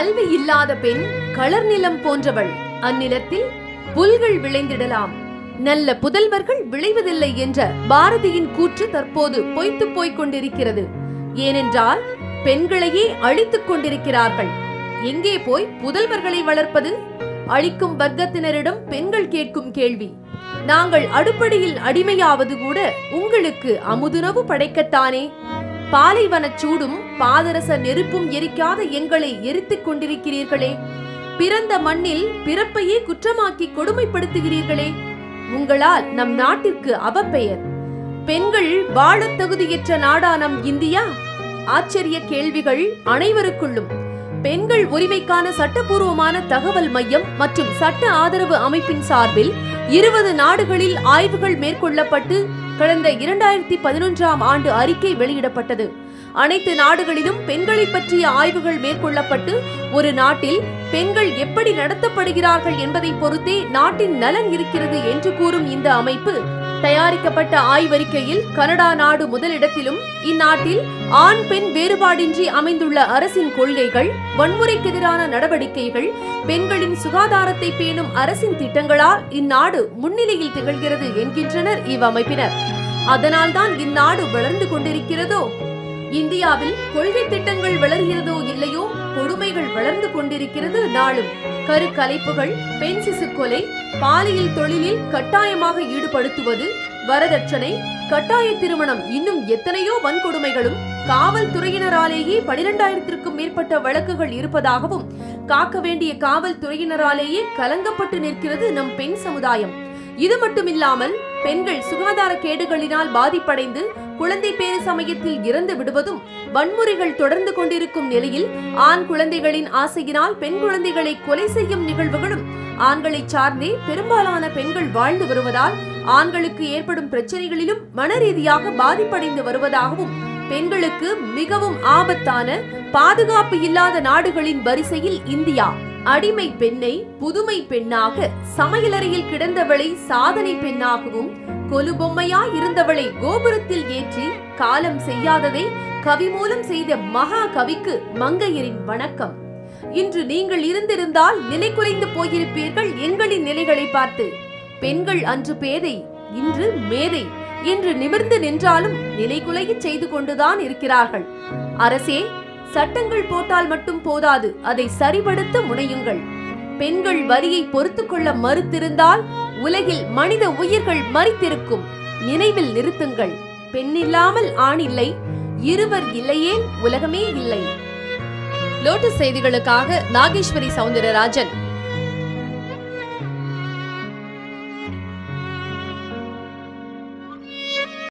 கல்வி இல்லாத பெண் களர் நிலம் போன்றவள். அந்நிலத்தில் புல்கள் விளைந்திடலாம். நல்ல புதல்வர்கள் விளைவதில்லை என்ற பாரதியின் கூற்று தற்போது பொய்த்து போய்க் கொண்டிருக்கிறது. ஏனென்றால் பெண்களையே அழித்துக் கொண்டிருக்கிறார்கள். எங்கே போய் புதல்வர்களை வளர்ப்பது? அழிக்கும் வர்க்கத்தினரிடம் பெண்கள் கேட்கும் கேள்வி. நாங்கள் அடுப்படியில் அடிமையாவது கூட உங்களுக்கு அமுதுணவு படைக்கத்தானே? பாலைவனச் சூடும் பாதரச நெருப்பும் எரிக்காத எங்களை எரித்துக் கொண்டிருக்கிறீர்களே. பிறந்த மண்ணில் பிறப்பையே குற்றமாக்கி கொடுமைப்படுத்துகிறீர்களே. உங்களால் நம் நாட்டிற்கு அவப்பெயர். பெண்கள் வாழத் தகுதியற்ற நாடா நம் இந்தியா? ஆச்சரிய கேள்விகள் அனைவருக்குள்ளும். பெண்கள் உரிமைக்கான சட்டப்பூர்வமான தகவல் மையம் மற்றும் சட்ட ஆதரவு அமைப்பின் சார்பில் இருபது நாடுகளில் ஆய்வுகள் மேற்கொள்ளப்பட்டு கடந்த இரண்டாயிரத்தி பதினொன்றாம் ஆண்டு அறிக்கை வெளியிடப்பட்டது. அனைத்து நாடுகளிலும் பெண்களை பற்றிய ஆய்வுகள் மேற்கொள்ளப்பட்டு ஒரு நாட்டில் பெண்கள் எப்படி நடத்தப்படுகிறார்கள் என்பதை பொறுத்தே நாட்டின் நலன் இருக்கிறது என்று கூறும் இந்த அமைப்பு தயாரிக்கப்பட்ட ஆய்வறிக்கையில் கனடா நாடு முதலிடத்திலும் இந்நாட்டில் ஆண் பெண் வேறுபாடின்றி அமைந்துள்ள அரசின் கொள்கைகள் வன்முறைக்கு எதிரான நடவடிக்கைகள் பெண்களின் சுகாதாரத்தை பேணும் அரசின் திட்டங்களால் இந்நாடு முன்னிலையில் திகழ்கிறது என்கின்றனர் இவ்வமைப்பினர். அதனால்தான் இந்நாடு வளர்ந்து கொண்டிருக்கிறதோ? இந்தியாவில் கொள்கை திட்டங்கள் வளர்கிறதோ கொண்டிருக்கிறது நாளும். கரு கலைப்புகள் பெண் சிசு கொலை பாலியல் தொழிலில் கட்டாயமாக ஈடுபடுத்துவது வரதட்சணை கட்டாய திருமணம் இன்னும் எத்தனையோ வன்கொடுமைகளும் காவல்துறையினராலேயே பனிரெண்டாயிரத்திற்கும் மேற்பட்ட வழக்குகள் இருப்பதாகவும் காக்க வேண்டிய காவல்துறையினராலேயே கலங்கப்பட்டு நிற்கிறது நம் பெண் சமுதாயம். இது மட்டுமில்லாமல் பெண்கள் சுகாதார கேடுகளினால் பாதிப்படைந்து குழந்தை பேறு சமயத்தில் இறந்து விடுவதும் வன்முறைகள் தொடர்ந்து கொண்டிருக்கும் நிலையில் ஆண் குழந்தைகளின் ஆசையினால் பெண் குழந்தைகளை கொலை செய்யும் நிகழ்வுகளும் ஆண்களை சார்ந்தே பெரும்பாலான பெண்கள் வாழ்ந்து வருவதால் ஆண்களுக்கு ஏற்படும் பிரச்சனைகளிலும் மனரீதியாக பாதிப்படைந்து வருவதாகவும் பெண்களுக்கு மிகவும் ஆபத்தான பாதுகாப்பு இல்லாத நாடுகளின் வரிசையில் இந்தியா. அடிமை பெண்ணை புதுமை பெண்ணாக சமையலறையில் கிடந்தவளை சாதனை பெண்ணாகவும் கொலு பொம்மையா இருந்தவளை கோபுரத்தில் ஏற்றி காலம் செய்யாததை கவி மூலம் செய்த மகா கவிக்கு மங்கையரின் வணக்கம். இன்று நீங்கள் இருந்திருந்தால் நிலை குறைந்து போயிருப்பீர்கள் எங்களின் நிலைகளை பார்த்து. பெண்கள் அன்று பேதை இன்று மேதை என்று நிமிர்ந்து நின்றாலும் நிலைகுலையச் செய்து கொண்டுதான் இருக்கிறார்கள். அரசே சட்டங்கள் போட்டால் மட்டும் போதாது அதை சரிபடுத்த முனையுங்கள். பெண்கள் வரியை பொறுத்துக் கொள்ள மறுத்திருந்தால் உலகில் மனித உயிர்கள் மறித்திருக்கும். நினைவில் நிறுத்துங்கள். பெண்ணில்லாமல் ஆண் இல்லை. இருவர் இல்லையே உலகமே இல்லை. லோட்டஸ் செய்திகளுக்காக நாகேஸ்வரி சவுந்தரராஜன்.